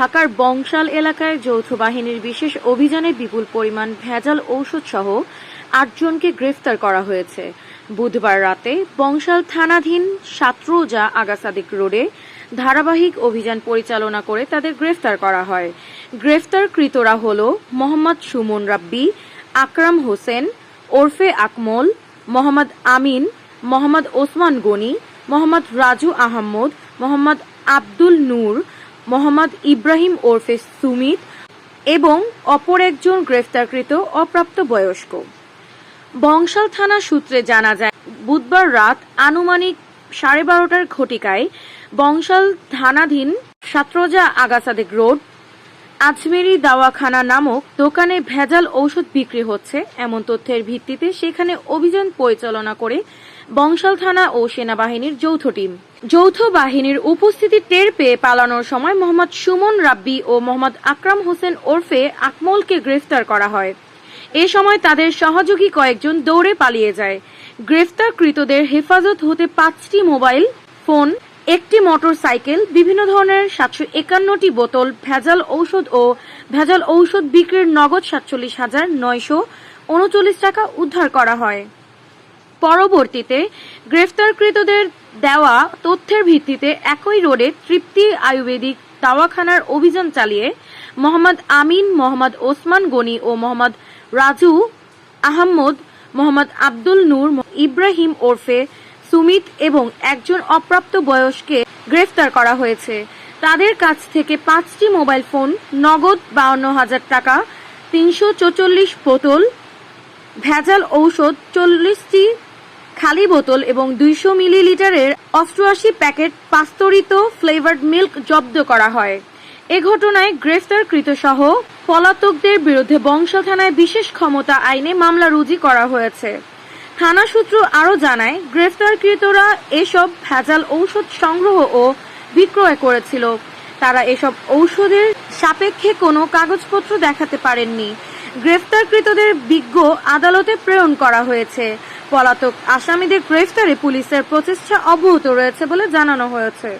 ঢাকার বংশাল এলাকায় যৌথ বাহিনীর বিশেষ অভিযানে বিপুল পরিমাণ ভেজাল ঔষধ সহ আটজনকে গ্রেফতার করা হয়েছে। বুধবার রাতে বংশাল থানাধীন সাতরোজা আগাসাদিক রোডে ধারাবাহিক অভিযান পরিচালনা করে তাদের গ্রেফতার করা হয়। গ্রেফতারকৃতরা হল মোহাম্মদ সুমন রাব্বি, আকরাম হোসেন, ওরফে আকমল, মোহাম্মদ আমিন, মোহাম্মদ ওসমান গনি, মোহাম্মদ রাজু আহম্মদ, মোহাম্মদ আব্দুল নূর মোহাম্মদ ইব্রাহিম ওরফে সুমিত এবং অপর একজন গ্রেফতারকৃত অপ্রাপ্ত বয়স্ক বংশাল থানা সূত্রে জানা যায়, বুধবার রাত আনুমানিক সাড়ে বারোটার ঘটিকায় বংশাল থানাধীন সাতরোজা আগাসাদেক রোড আজমেরি দাওয়াখানা নামক দোকানে ভেজাল ঔষধ বিক্রি হচ্ছে। এমন তথ্যের ভিত্তিতে সেখানে অভিযান পরিচালনা করে বংশাল থানা ও সেনাবাহিনীর যৌথ টিম। যৌথ বাহিনীর উপস্থিতি টের পেয়ে পালানোর সময় মোহাম্মদ সুমন রাব্বি ও মোহাম্মদ আকরাম হোসেন ওরফে আকমলকে গ্রেফতার করা হয়। এ সময় তাদের সহযোগী কয়েকজন দৌড়ে পালিয়ে যায়। গ্রেফতারকৃতদের হেফাজত হতে পাঁচটি মোবাইল, ফোন একটি মোটর সাইকেল বিভিন্ন ধরনের সাতশো একান্নটি বোতল, ভেজাল ঔষধ ও ভেজাল ঔষধ বিক্রির নগদ সাতচল্লিশ হাজার নয়শো উনচল্লিশ টাকা উদ্ধার করা হয়। পরবর্তীতে গ্রেফতারকৃতদের দেওয়া তথ্যের ভিত্তিতে একই রোডে তৃপ্তি আয়ুর্বেদিক দাওয়াখানার অভিযান চালিয়ে মোহাম্মদ আমিন, মোহাম্মদ ওসমান গনি ও মোহাম্মদ রাজু আহম্মদ, মোহাম্মদ আব্দুল নূর, ইব্রাহিম ওরফে সুমিত এবং একজন অপ্রাপ্ত বয়সকে গ্রেফতার করা হয়েছে। তাদের কাছ থেকে পাঁচটি মোবাইল ফোন, নগদ বাউন্ন হাজার টাকা, তিনশো চৌচল্লিশ বোতল, ভেজাল ঔষধ, চল্লিশটি খালি বোতল এবং দুইশো মিলিলিটারের অষ্টআশি প্যাকেট পাস্তরিত ফ্লেভার্ড মিল্ক জব্দ করা হয়। এ ঘটনায় গ্রেফতারকৃত সহ পলাতকদের বিরুদ্ধে বংশ থানায় বিশেষ ক্ষমতা আইনে মামলা রুজি করা হয়েছে। থানা সূত্র আরও জানায়, গ্রেফতারকৃতরা এসব ভেজাল ঔষধ সংগ্রহ ও বিক্রয় করেছিল। তারা এসব ঔষধের সাপেক্ষে কোনো কাগজপত্র দেখাতে পারেননি। গ্রেফতারকৃতদের বিজ্ঞ আদালতে প্রেরণ করা হয়েছে। পলাতক আসামিদের গ্রেফতারে পুলিশের প্রচেষ্টা অব্যাহত রয়েছে বলে জানানো হয়েছে।